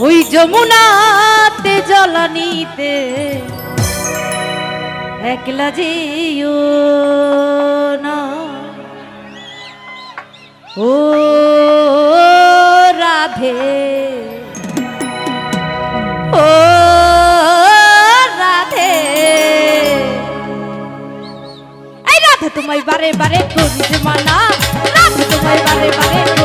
ওই যমুনাতে জলানিতে একলা যেও না। ও রাধে ও রাধে। এই রাধে তোমায় বারে বারে করি মানা রাধে তোমায় বারে বারে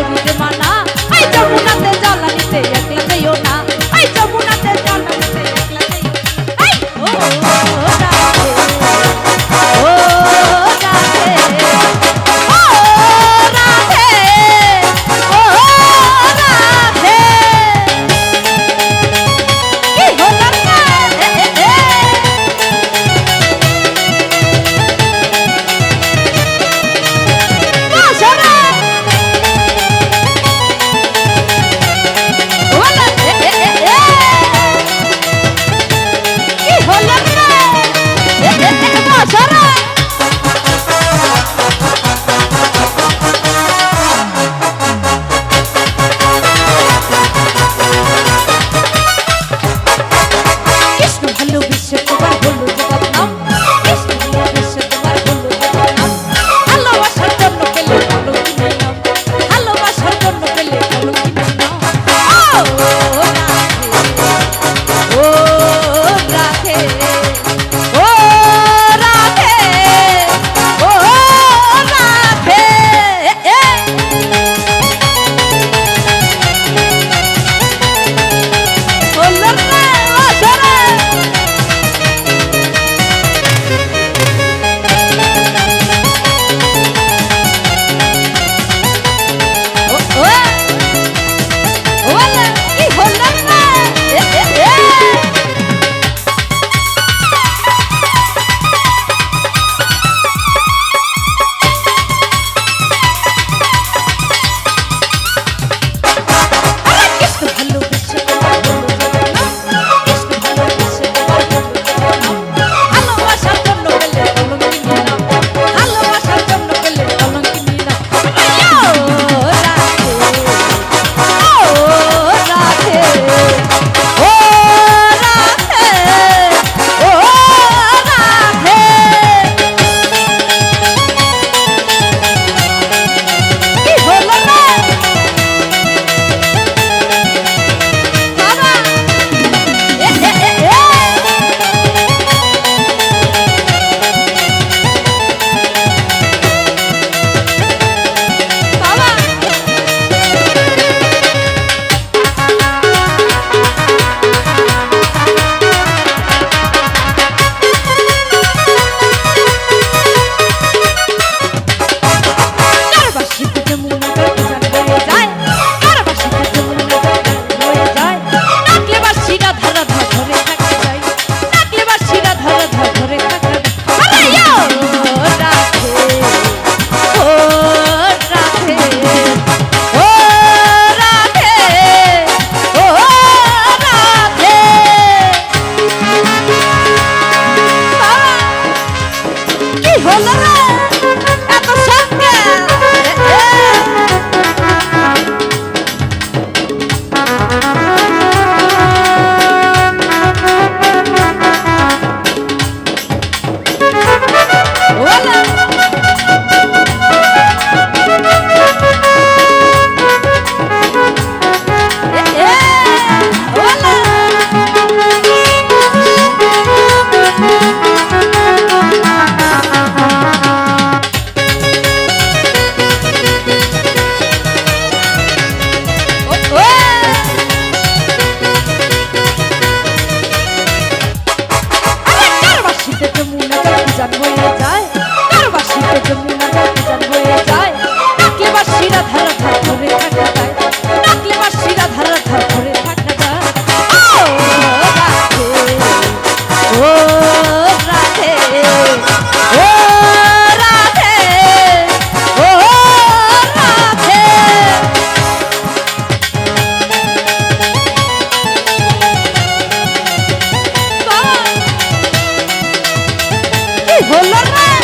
¡Lorna!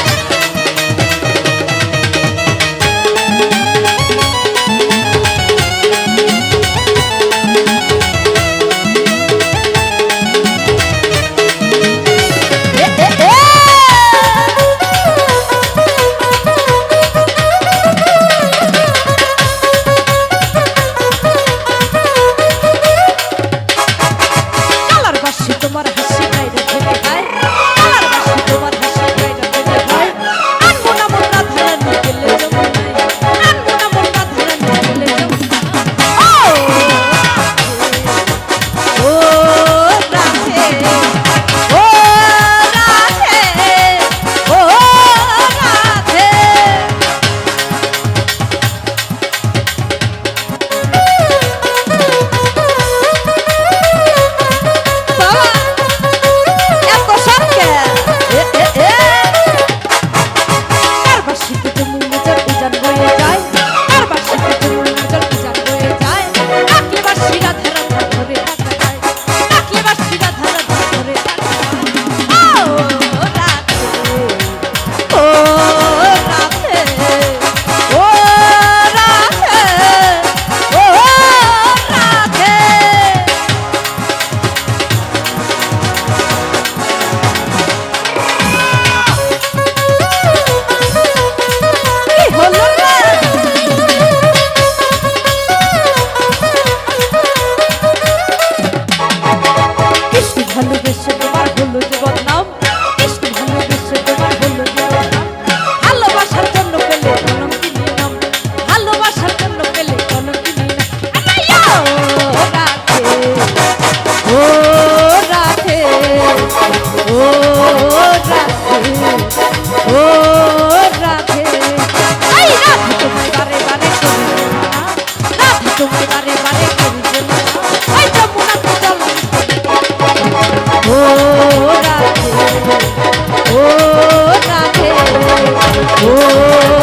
Oh